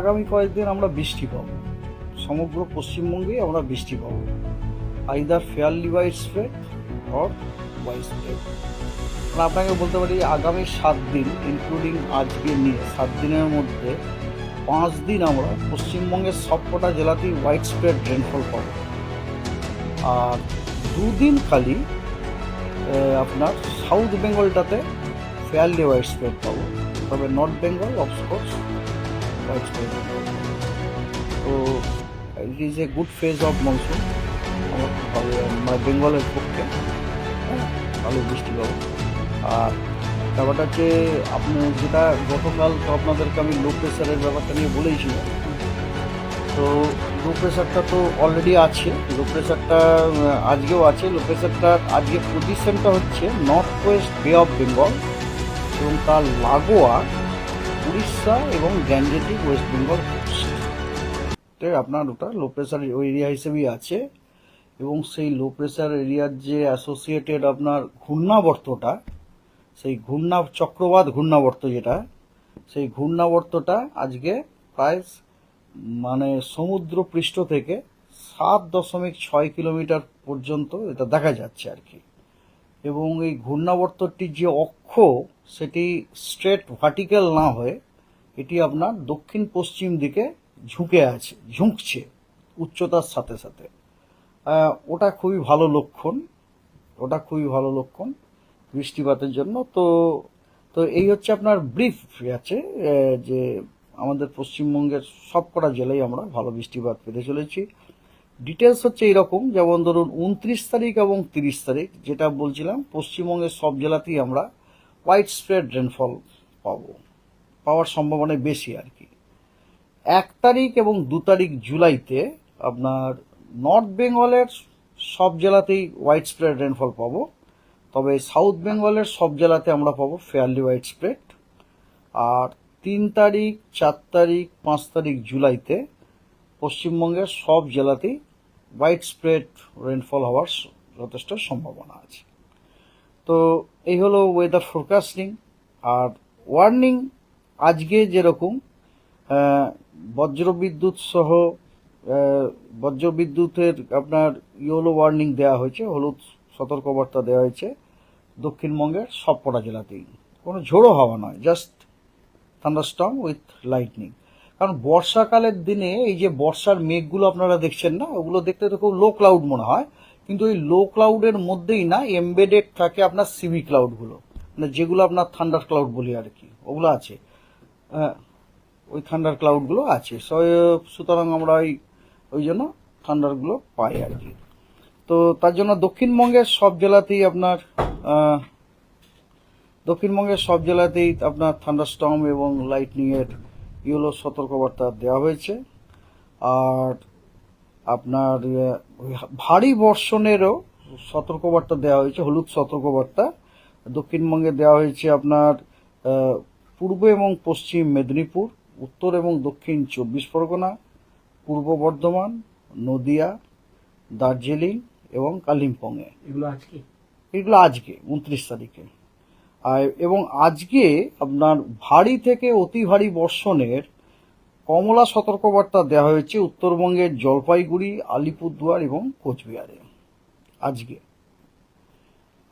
আগামী কয়েকদিন আমরা বৃষ্টি পাব। সমগ্র পশ্চিমবঙ্গেই আমরা বৃষ্টি পাবো। Either fairly wide spread or wide spread আমরা আপনাকে বলতে পারি, আগামী সাত দিন ইনক্লুডিং আজকে নিয়ে, সাত দিনের মধ্যে পাঁচ দিন আমরা পশ্চিমবঙ্গের সবকটা জেলাতেই হোয়াইট স্প্রেড রেনফল পাবো। আর দুদিন খালি আপনার সাউথ বেঙ্গলটাতে ফেয়ারলি হোয়াইট স্প্রেড পাবো। তবে north Bengal of course spread তো it is a good phase of monsoon আমার মানে বেঙ্গলের পক্ষে হ্যাঁ, ভালো বৃষ্টি পাবো আর ব্যাপারটা হচ্ছে আপনি যেটা গতকাল তো আপনাদেরকে আমি লো প্রেশারের ব্যাপারটা নিয়ে বলেইছিলাম। তো লো প্রেশারটা তো অলরেডি আছে। লো প্রেশারটা আজকেও আছে। লো প্রেশারটা আজকে পজিশনটা হচ্ছে north west bay of Bengal এবং তার লাগোয়া উড়িষ্যা এবং গ্যাঞ্জেটিক ওয়েস্ট বেঙ্গল। তে আপনার ওটা লো প্রেশার এরিয়া হিসেবেই আছে এবং সেই লো প্রেশার এরিয়ার যে অ্যাসোসিয়েটেড আপনার ঘূর্ণাবর্তটা, সেই ঘূর্ণা চক্রবাদ ঘূর্ণাবর্ত যেটা, সেই ঘূর্ণাবর্তটা আজকে প্রায় মানে সমুদ্র পৃষ্ঠ থেকে সাত দশমিক ছয় কিলোমিটার পর্যন্ত এটা দেখা যাচ্ছে আর কি। এবং এই ঘূর্ণাবর্তটির যে অক্ষ, সেটি স্ট্রেট ভার্টিক্যাল না হয়ে এটি আপনার দক্ষিণ পশ্চিম দিকে ঝুঁকে আছে, ঝুঁকছে উচ্চতার সাথে সাথে। ওটা খুবই ভালো লক্ষণ, ওটা খুবই ভালো লক্ষণ বৃষ্টিপাতের জন্য। তো তো এই হচ্ছে আপনার ব্রিফ আছে যে আমাদের পশ্চিমবঙ্গের সবকটা জেলায় আমরা ভালো বৃষ্টিপাত পেতে চলেছি। ডিটেলস হচ্ছে এরকম, যেমন ধরুন উনত্রিশ তারিখ এবং তিরিশ তারিখ, যেটা বলছিলাম, পশ্চিমবঙ্গের সব জেলাতেই আমরা হোয়াইট স্প্রেড রেনফল পাব। পাওয়ার সম্ভাবনা বেশি আর কি। এক তারিখ এবং দু তারিখ জুলাইতে আপনার নর্থ বেঙ্গলের সব জেলাতেই হোয়াইট স্প্রেড রেনফল পাবো, তবে সাউথ বেঙ্গলের সব জেলাতে আমরা পাবো ফেয়ারলি হোয়াইট স্প্রেড আর তিন তারিখ, চার তারিখ, পাঁচ তারিখ জুলাইতে পশ্চিমবঙ্গের সব জেলাতেই হোয়াইট স্প্রেড রেনফল হওয়ার যথেষ্ট সম্ভাবনা আছে। তো এই হলো ওয়েদার ফোরকাস্টিং আর ওয়ার্নিং আজকে যেরকম বজ্রবিদ্যুৎ সহ বজ্রবিদ্যুতের আপনার ইয়েলো ওয়ার্নিং দেওয়া হয়েছে, হলুদ সতর্কবার্তা দেওয়া হয়েছে দক্ষিণবঙ্গের সবকটা জেলাতেই। কোনো ঝোড়ো হাওয়া নয় জাস্ট থান্ডারস্টর্ম উইথ লাইটনিং কারণ বর্ষাকালের দিনে এই যে বর্ষার মেঘগুলো আপনারা দেখছেন না ওগুলো দেখতে তো খুব লো ক্লাউড মনে হয়। কিন্তু ওই লো ক্লাউডের মধ্যেই না এমবেডেড থাকে আপনার সিভি ক্লাউডগুলো মানে যেগুলো আপনার থান্ডার ক্লাউড বলি আর কি ওগুলো আছে। হ্যাঁ, ওই থান্ডার ক্লাউডগুলো আছে। সুতরাং আমরা ওই ওই জন্য থান্ডারগুলো পাই আর কি। তো তার জন্য দক্ষিণবঙ্গের সব জেলাতেই আপনার দক্ষিণবঙ্গের সব জেলাতেই আপনার থান্ডারস্টর্ম এবং লাইটনিং ইয়েলো সতর্কবার্তা দেওয়া হয়েছে। আর আপনার ভারী বর্ষণেরও সতর্কবার্তা দেওয়া হয়েছে হলুদ সতর্কবার্তা। দক্ষিণবঙ্গে দেওয়া হয়েছে আপনার পূর্ব এবং পশ্চিম মেদিনীপুর উত্তর এবং দক্ষিণ চব্বিশ পরগনা পূর্ব বর্ধমান নদিয়া দার্জিলিং এবং কালিম্পংয়ে। এগুলো আজকে? এগুলো আজকে উনত্রিশ তারিখে। এবং আজকে আপনার ভারী থেকে অতি ভারী বর্ষণের কমলা সতর্কবার্তা দেওয়া হয়েছে উত্তরবঙ্গের জলপাইগুড়ি, আলিপুরদুয়ার এবং কোচবিহারে। আজকে।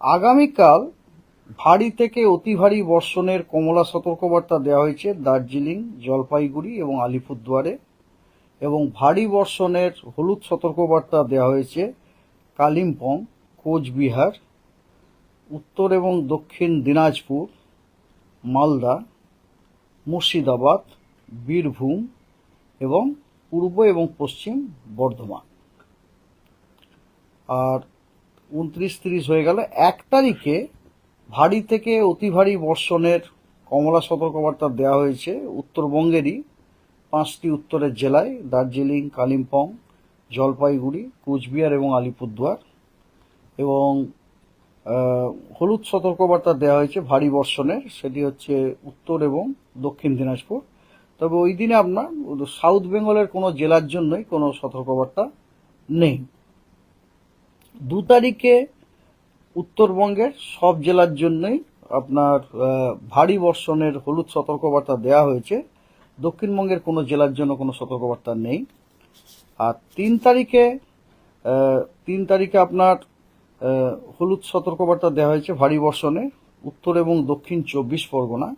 আগামীকাল ভারী থেকে অতি ভারী বর্ষণের কমলা সতর্কবার্তা দেওয়া হয়েছে দার্জিলিং, জলপাইগুড়ি এবং আলিপুরদুয়ারে, এবং ভারী বর্ষণের হলুদ সতর্কবার্তা দেওয়া হয়েছে কালিম্পং, কোচবিহার উত্তর এবং দক্ষিণ দিনাজপুর, মালদা, মুর্শিদাবাদ, বীরভূম এবং পূর্ব এবং পশ্চিম বর্ধমান। আর উনত্রিশ তিরিশ হয়ে গেল এক তারিখে ভারী থেকে অতি ভারী বর্ষণের কমলা সতর্কবার্তা দেওয়া হয়েছে উত্তরবঙ্গেরই পাঁচটি উত্তরের জেলায়, দার্জিলিং, কালিম্পং, জলপাইগুড়ি, কুচবিহার এবং আলিপুরদুয়ার। এবং হলুদ সতর্কবার্তা দেওয়া হয়েছে ভারী বর্ষণের সেটি হচ্ছে উত্তর এবং দক্ষিণ দিনাজপুর। তবে ওই দিনে আপনার সাউথ বেঙ্গলের কোনো জেলার জন্যই কোনো সতর্কবার্তা নেই। দু তারিখে উত্তরবঙ্গের সব জেলার জন্যই আপনার ভারী বর্ষণের হলুদ সতর্কবার্তা দেওয়া হয়েছে। দক্ষিণবঙ্গের কোনো জেলার জন্য কোনো সতর্কবার্তা নেই। আর তিন তারিখে তিন তারিখে আপনার হলুদ সতর্কবার্তা দেওয়া হয়েছে ভারী বর্ষণে উত্তর এবং দক্ষিণ চব্বিশ পরগনা,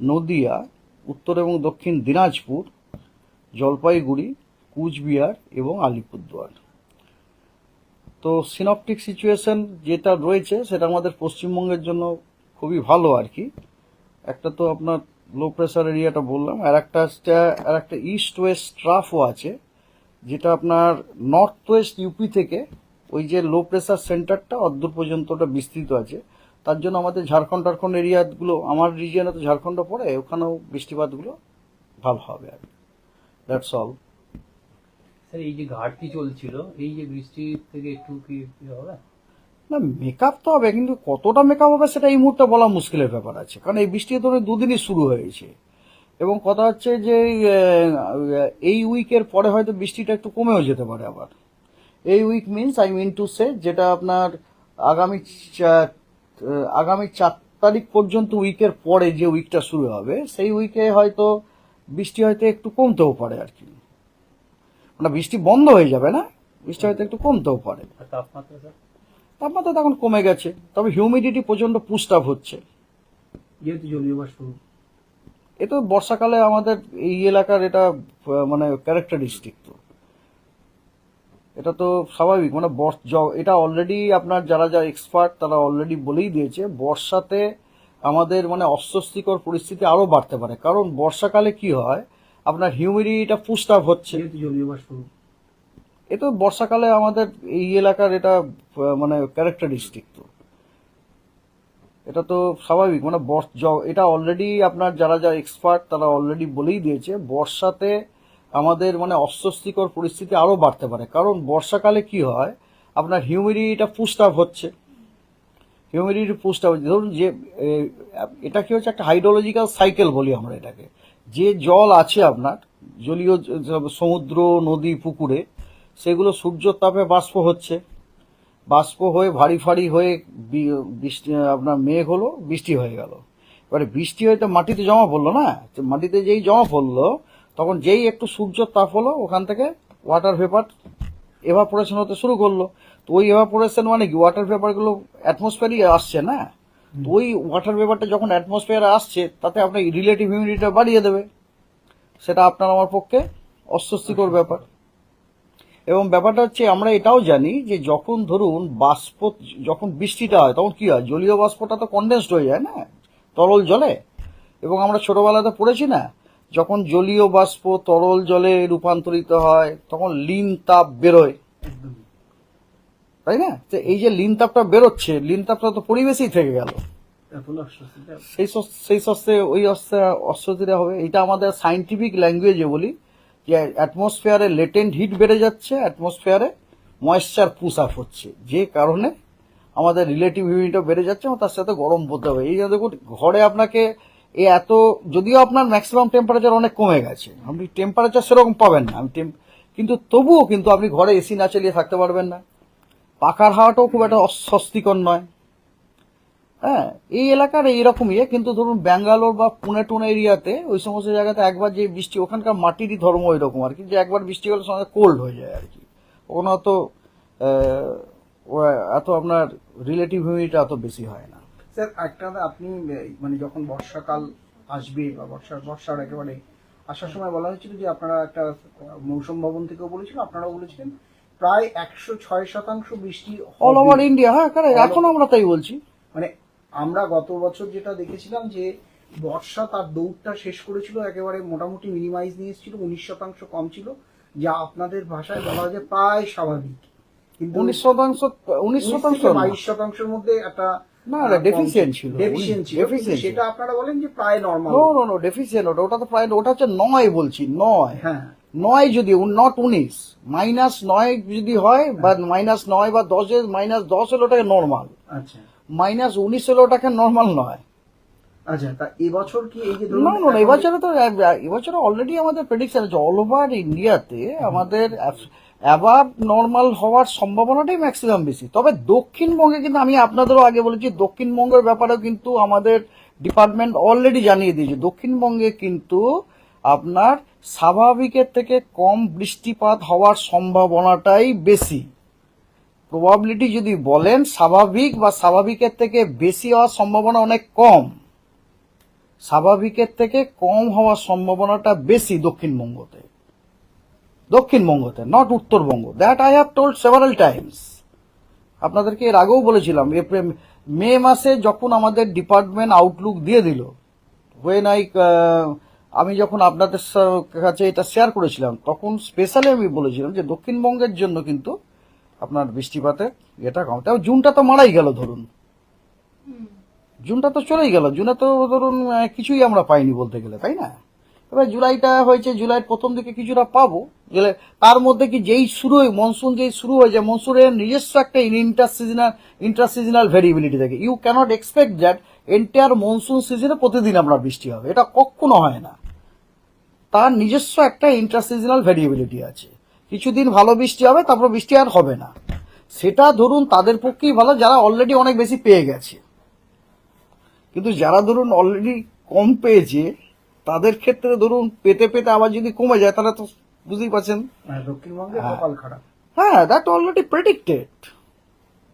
নদিয়া, উত্তর এবং দক্ষিণ দিনাজপুর, জলপাইগুড়ি, কুচবিহার এবং আলিপুরদুয়ার। তো সিনপটিক সিচুয়েশন যেটা রয়েছে সেটা আমাদের পশ্চিমবঙ্গের জন্য খুবই ভালো আর কি। একটা তো আপনার লো প্রেশার এরিয়াটা বললাম, আর একটা আর একটা ইস্ট ওয়েস্ট ট্রাফও আছে, যেটা আপনার নর্থ ওয়েস্ট ইউপি থেকে ওই যে লো প্রেসার সেন্টারটা অদ্দূর পর্যন্ত ওটা বিস্তৃত আছে। তার জন্য আমাদের ঝাড়খণ্ড টাড়খণ্ড এরিয়াগুলো আমার রিজিয়নে তো ঝাড়খণ্ড পড়ে ওখানেও বৃষ্টিপাতগুলো ভালো হবে আর দ্যাটস অল স্যার এই যে ঘাটতি চলছিল এই যে বৃষ্টির থেকে একটু কি হবে? না মেকআপ তো হবে কিন্তু কতটা মেকআপ হবে সেটা এই মুহূর্তে বলা মুশকিলের ব্যাপার আছে। কারণ এই বৃষ্টি তো দুদিনই শুরু হয়েছে। এবং কথা হচ্ছে যে এই উইকের পরে হয়তো বৃষ্টিটা একটু কমেও যেতে পারে আবার। এই week means I mean to say যেটা আপনার আগামী আগামী চার তারিখ পর্যন্ত উইকের পরে যে উইকটা শুরু হবে সেই উইকে হয়তো বৃষ্টি হয়তো একটু কমতেও পারে আর কি। মানে বৃষ্টি বন্ধ হয়ে যাবে না? বৃষ্টি হয়তো একটু কমতেও পারে। তাপমাত্রা তো এখন কমে গেছে তবে হিউমিডিটি প্রচণ্ড পুস্ট আপ হচ্ছে। যেহেতু জলীয় বাষ্প। এ তো বর্ষাকালে আমাদের এই এলাকার এটা মানে ক্যারেক্টারিস্টিক তো। এটা তো স্বাভাবিক মানে এটা অলরেডি আপনার যারা যারা এক্সপার্ট তারা অলরেডি বলেই দিয়েছে বর্ষাতে আমাদের মানে অস্বস্তিকর পরিস্থিতি আরও বাড়তে পারে। কারণ বর্ষাকালে কি হয় আপনার হিউমিডিটিটা পুস্ট আপ হচ্ছে। এ তো বর্ষাকালে আমাদের এই এলাকার এটা মানে ক্যারেক্টারিস্টিক তো। এটা তো স্বাভাবিক মানে এটা অলরেডি আপনার যারা যারা এক্সপার্ট তারা অলরেডি বলেই দিয়েছে বর্ষাতে আমাদের মানে অস্বস্তিকর পরিস্থিতি আরও বাড়তে পারে। কারণ বর্ষাকালে কি হয়, আপনার হিউমিডিটিটা পুস্ট আপ হচ্ছে। হিউমিডিটি পুস্ট আপ ধরুন যে এটা কি হচ্ছে একটা হাইড্রোলজিক্যাল সাইকেল বলি আমরা এটাকে। যে জল আছে আপনার, জলীয় সমুদ্র, নদী, পুকুরে, সেগুলো সূর্যর তাপে বাষ্প হচ্ছে। বাষ্প হয়ে ভারী ভারী হয়ে বৃষ্টি, আপনার মেঘ হলো, বৃষ্টি হয়ে গেল। এবারে বৃষ্টি হয়ে তো মাটিতে জমা পড়ল না? মাটিতে যেই জমা পড়ল তখন যেই একটু সূর্যর তাপ হলো ওখান থেকে ওয়াটার ভেপার এভাপোরেশন হতে শুরু করল। তো ওই এভাপোরেশন মানে কি? ওয়াটার ভেপারগুলো অ্যাটমসফিয়ারই আসছে না? তো ওই ওয়াটার ভেপারটা যখন অ্যাটমসফিয়ারে আসছে তাতে আপনার রিলেটিভ হিউমিডিটিটা বাড়িয়ে দেবে। সেটা আপনার আমার পক্ষে অস্বস্তিকর ব্যাপার। এবং ব্যাপারটা হচ্ছে আমরা এটাও জানি যে যখন ধরুন বাষ্প যখন বৃষ্টিটা হয় তখন কি হয়? জলীয় বাষ্পটা তো কনডেন্সড হয়ে যায় না? তরল জলে। এবং আমরা ছোটবেলাতে পড়েছি না? যখন জলীয় বাষ্প তরল জলে রূপান্তরিত হয়, তখন লিন তাপ বেরোয়। তাই না? তো এই যে লিন তাপটা বেরোচ্ছে, লিন তাপটা তো পরিবেশেই থেকে গেল। সেই সেই ওই অস্তে, অস্বস্তিটা হবে। এটা আমাদের সাইন্টিফিক ল্যাঙ্গুয়েজে বলি যে অ্যাটমসফিয়ারে লেটেন্ট হিট বেড়ে যাচ্ছে অ্যাটমসফিয়ারে ময়েশ্চার পুশ আপ হচ্ছে। যে কারণে আমাদের রিলেটিভ হিউমিডিটিও বেড়ে যাচ্ছে এবং তার সাথে গরম পড়তে হবে। এই যে দেখুন, ঘরে আপনাকে এই এত, যদিও আপনার ম্যাক্সিমাম টেম্পারেচার অনেক কমে গেছে, আপনি টেম্পারেচার সেরকম পাবেন না, আমি কিন্তু তবুও কিন্তু আপনি ঘরে এসি না চালিয়ে থাকতে পারবেন না। পাখার হাওয়াটাও খুব একটা অস্বস্তিকর নয়। হ্যাঁ এই এলাকার এইরকম ইয়ে কিন্তু ধরুন ব্যাঙ্গালোর বা পুনে টুনে এরিয়াতে, ওই সমস্ত জায়গাতে একবার যে বৃষ্টি, ওখানকার মাটিরই ধর্ম ওইরকম আর কি, যে একবার বৃষ্টি হলে সঙ্গে কোল্ড হয়ে যায় আর কি। ওখানে অত এত আপনার রিলেটিভ হিউমিডিটি এত বেশি হয় না। স্যার একটা আপনি মানে যখন বর্ষাকাল আসবে বা বর্ষা বর্ষার একেবারে আসার সময় বলা হয়েছিল যে আপনারা একটা মৌসুম ভবন থেকেও বলেছিল আপনারাও বলেছিলেন প্রায় একশো ছয় শতাংশ বৃষ্টি অল ওভার ইন্ডিয়া হ্যাঁ কারণ এখন আমরা তাই বলছি। মানে আমরা গত বছর যেটা দেখেছিলাম যে বর্ষা তার দৌড়টা শেষ করেছিল একেবারে মোটামুটি মিনিমাইজ নিয়ে এসেছিল উনিশ শতাংশ কম ছিল যা আপনাদের ভাষায় বলা হয় যে প্রায় স্বাভাবিক। কিন্তু উনিশ শতাংশ উনিশ শতাংশ বাইশ শতাংশের মধ্যে একটা না, না, deficient ছিল। ডেফিসিয়েন্ট ছিল Deficient কিন্তু ছিল। সেটা আপনারা বলেন যে প্রায় normal no no no deficient ওটা ওটা তো প্রায় ওটা হচ্ছে নয় বলছি নয়। হ্যাঁ। নয় যদি নট উনিশ মাইনাস নয় যদি হয় বা মাইনাস নয় বা দশের মাইনাস দশ হলে ওটাকে নর্মাল আচ্ছা। মাইনাস উনিশ হলে ওটাকে নর্মাল নয়। আচ্ছা তা এবছর কি এই যে না না এবছরে তো এবছরে অলরেডি আমাদের প্রেডিকশন আছে। অল ওভার ইন্ডিয়াতে আমাদের অ্যাবার নর্মাল হওয়ার সম্ভাবনাটাই ম্যাক্সিমাম বেশি। তবে দক্ষিণবঙ্গে কিন্তু আমি আপনাদেরও আগে বলেছি, দক্ষিণবঙ্গের ব্যাপারেও কিন্তু আমাদের ডিপার্টমেন্ট অলরেডি জানিয়ে দিয়েছে। দক্ষিণবঙ্গে কিন্তু আপনার স্বাভাবিকের থেকে কম বৃষ্টিপাত হওয়ার সম্ভাবনাটাই বেশি। প্রবাবিলিটি যদি বলেন, স্বাভাবিক বা স্বাভাবিকের থেকে বেশি হওয়ার সম্ভাবনা অনেক কম। স্বাভাবিকের থেকে কম হওয়ার সম্ভাবনাটা বেশি দক্ষিণবঙ্গতে। দক্ষিণবঙ্গতে not Uttarbanga. That I have told several times আপনাদেরকে এর আগেও বলেছিলাম এপ্রিল মে মাসে যখন আমাদের ডিপার্টমেন্ট আউটলুক দিয়ে দিল ওয়েন আই আমি যখন আপনাদের কাছে এটা শেয়ার করেছিলাম তখন স্পেশালি আমি বলেছিলাম যে দক্ষিণবঙ্গের জন্য কিন্তু আপনার বৃষ্টিপাতের এটা কম। তাও জুনটা তো মারাই গেল ধরুন। জুনটা তো চলেই গেল। জুনে তো ধরুন কিছুই আমরা পাইনি বলতে গেলে তাই না? এবার জুলাইটা হয়েছে, জুলাইয়ের প্রথম দিকে কিছুটা পাবো। গেলে তার মধ্যে কি যেই শুরু হয় মনসুন যেই শুরু হয়ে যায় মনসুনের নিজস্ব একটা inter seasonal inter seasonal variability থাকে। You can't expect that entire monsoon সিজনে প্রতিদিন আপনার বৃষ্টি হবে। এটা কখনো হয় না। তার নিজস্ব একটা ইন্টার সিজনাল ভেরিয়েবিলিটি আছে। কিছুদিন ভালো বৃষ্টি হবে, তারপর বৃষ্টি আর হবে না। সেটা ধরুন তাদের পক্ষেই ভালো, যারা অলরেডি অনেক বেশি পেয়ে গেছে। কিন্তু যারা ধরুন অলরেডি কম পেয়েছে তাদের ক্ষেত্রে ধরুন পেতে পেতে আবার যদি কমে যায় তারা তো বুঝতেই পারছেন। মানে হ্যাঁ। That already predicted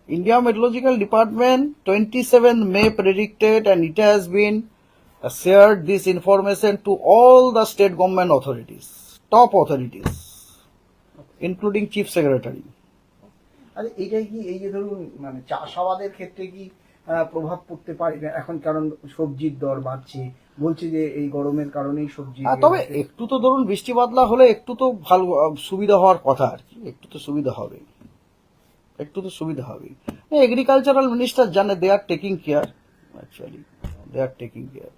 India meteorological department twenty seven May predicted and it has been share this information to all the state government authorities top authorities including chief secretary আরে এটাই কি এই যে ধরুন মানে চাষাবাদের ক্ষেত্রে কি প্রভাব পড়তে পারে? এখন কারণ সবজির দর বাড়ছে বলছে যে এই গরমের কারণেই সবজি তবে একটু তো ধরুন বৃষ্টি বাদলা হলে একটু তো ভালো সুবিধা হওয়ার কথা আর কি। একটু তো সুবিধা হবে। একটু তো সুবিধা হবে। এগ্রিকালচারাল মিনিস্টার জানে they are taking care actually they are taking care